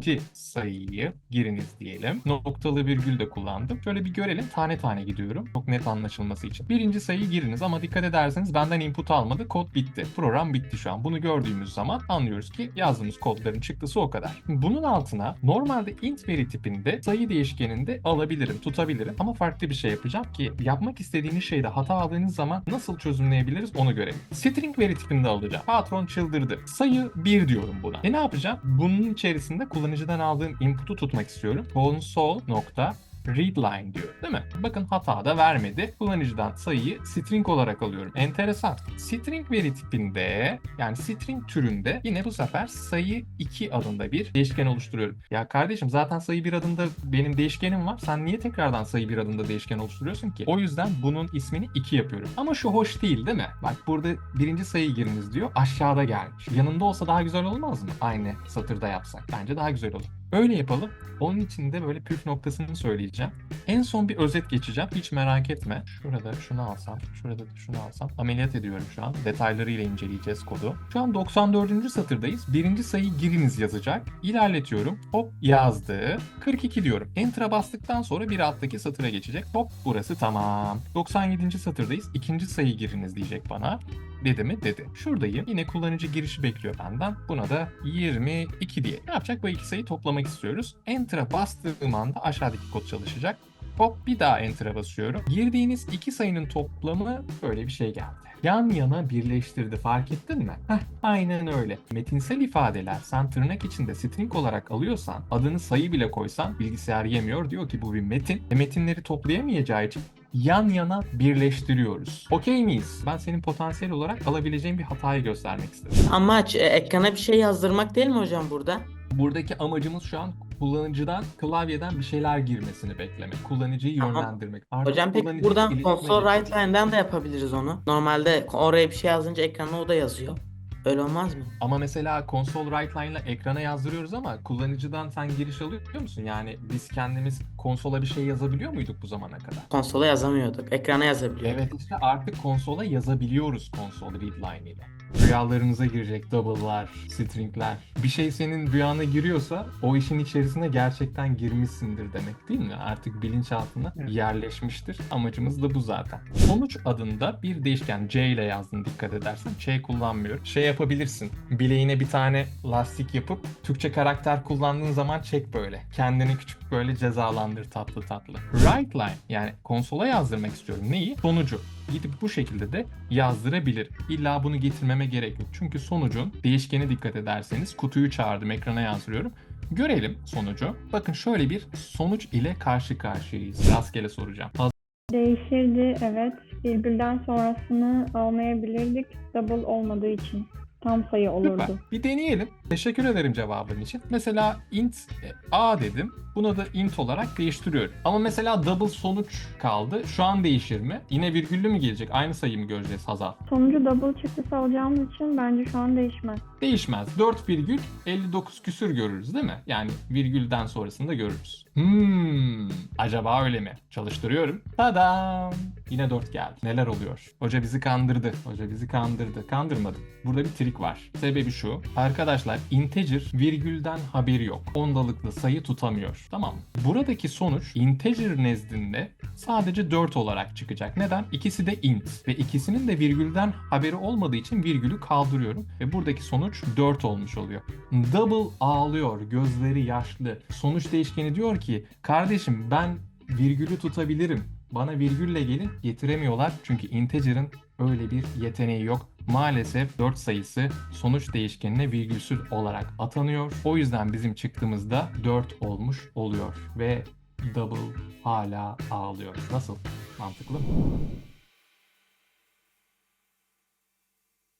birinci sayıyı giriniz diyelim. Noktalı virgül de kullandım. Şöyle bir görelim. Tane tane gidiyorum. Çok net anlaşılması için. Birinci sayıyı giriniz ama dikkat ederseniz benden input almadı. Kod bitti. Program bitti şu an. Bunu gördüğümüz zaman anlıyoruz ki yazdığımız kodların çıktısı o kadar. Bunun altına normalde int veri tipinde sayı değişkeninde alabilirim, tutabilirim ama farklı bir şey yapacağım ki yapmak istediğiniz şeyde hata aldığınız zaman nasıl çözümleyebiliriz onu görelim. String veri tipinde alacağım. Patron çıldırdı. Sayı 1 diyorum buna. E ne yapacağım? Bunun içerisinde kullanıcıdan aldığım input'u tutmak istiyorum. console nokta readline diyor değil mi? Bakın hata da vermedi. Kullanıcıdan sayıyı string olarak alıyorum. Enteresan. String veri tipinde yani string türünde yine bu sefer sayı 2 adında bir değişken oluşturuyorum. Ya kardeşim zaten sayı 1 adında benim değişkenim var. Sen niye tekrardan sayı 1 adında değişken oluşturuyorsun ki? O yüzden bunun ismini 2 yapıyorum. Ama şu hoş değil değil mi? Bak burada birinci sayı giriniz diyor. Aşağıda gelmiş. Yanında olsa daha güzel olmaz mı? Aynı satırda yapsak. Bence daha güzel olur. Öyle yapalım. Onun için de böyle püf noktasını söyleyeceğim. En son bir özet geçeceğim. Hiç merak etme. Şurada şunu alsam, şurada da şunu alsam. Ameliyat ediyorum şu an. Detaylarıyla inceleyeceğiz kodu. Şu an 94. satırdayız. Birinci sayı giriniz yazacak. İlerletiyorum. Hop yazdı. 42 diyorum. Enter'a bastıktan sonra bir alttaki satıra geçecek. Hop burası tamam. 97. satırdayız. İkinci sayı giriniz diyecek bana. Dedi mi? Dedi. Şuradayım. Yine kullanıcı girişi bekliyor benden. Buna da 22 diye. Ne yapacak? Bu iki sayıyı toplamak istiyoruz. Enter'a bastığım anda aşağıdaki kod çalışacak. Hop bir daha Enter'a basıyorum. Girdiğiniz iki sayının toplamı böyle bir şey geldi. Yan yana birleştirdi fark ettin mi? Heh, aynen öyle. Metinsel ifadeler sen tırnak içinde string olarak alıyorsan adını sayı bile koysan bilgisayar yemiyor diyor ki bu bir metin. E, metinleri toplayamayacağı için yan yana birleştiriyoruz. Okey miyiz? Ben senin potansiyel olarak alabileceğin bir hatayı göstermek istedim. Amaç e, ekrana bir şey yazdırmak değil mi hocam burada? Buradaki amacımız şu an kullanıcıdan klavyeden bir şeyler girmesini beklemek. Kullanıcıyı yönlendirmek. Artık Hocam peki buradan iletişime console geçiyoruz. write line'den de yapabiliriz onu. Normalde oraya bir şey yazınca ekrana o da yazıyor. Öyle olmaz mı? Ama mesela console write line ile ekrana yazdırıyoruz ama kullanıcıdan sen giriş alıyor musun? Yani biz kendimiz konsola bir şey yazabiliyor muyduk bu zamana kadar? Konsola yazamıyorduk. Ekrana yazabiliyorduk. Evet işte artık konsola yazabiliyoruz console read line ile. Rüyalarınıza girecek double'lar, string'ler. Bir şey senin rüyana giriyorsa o işin içerisine gerçekten girmişsindir demek değil mi? Artık bilinçaltına Evet. yerleşmiştir. Amacımız da bu zaten. Sonuç adında bir değişken C ile yazdın dikkat edersen. C kullanmıyor. Şey yapabilirsin. Bileğine bir tane lastik yapıp Türkçe karakter kullandığın zaman çek böyle. Kendini küçük böyle cezalandır tatlı tatlı. Write line yani konsola yazdırmak istiyorum. Neyi? Sonucu gidip bu şekilde de yazdırabilir. İlla bunu getirmeme gerek yok. Çünkü sonucun değişkene dikkat ederseniz kutuyu çağırdım ekrana yazdırıyorum. Görelim sonucu. Bakın şöyle bir sonuç ile karşı karşıyayız. Rastgele soracağım. Değişirdi evet. Virgülden sonrasını almayabilirdik. Double olmadığı için. Tam sayı olurdu. Süper. Bir deneyelim. Teşekkür ederim cevabın için. Mesela int e, a dedim. Buna da int olarak değiştiriyorum. Ama mesela double sonuç kaldı. Şu an değişir mi? Yine virgüllü mü gelecek? Aynı sayı mı göreceğiz Hazal? Sonucu double çıktısı alacağımız için bence şu an değişmez. Değişmez. 4 virgül 59 küsür görürüz değil mi? Yani virgülden sonrasında görürüz. Hmm, acaba öyle mi? Çalıştırıyorum. Tadam! Yine 4 geldi. Neler oluyor? Hoca bizi kandırdı. Hoca bizi kandırdı. Kandırmadı. Burada bir trik var. Sebebi şu. Arkadaşlar integer virgülden haberi yok. Ondalıklı sayı tutamıyor. Tamam mı? Buradaki sonuç integer nezdinde sadece 4 olarak çıkacak. Neden? İkisi de int ve ikisinin de virgülden haberi olmadığı için virgülü kaldırıyorum ve buradaki sonuç 4 olmuş oluyor. Double ağlıyor, gözleri yaşlı. Sonuç değişkeni diyor ki kardeşim ben virgülü tutabilirim. Bana virgülle gelin getiremiyorlar çünkü integer'ın öyle bir yeteneği yok. Maalesef 4 sayısı sonuç değişkenine virgülsüz olarak atanıyor. O yüzden bizim çıktığımızda 4 olmuş oluyor ve double hala ağlıyor. Nasıl? Mantıklı mı?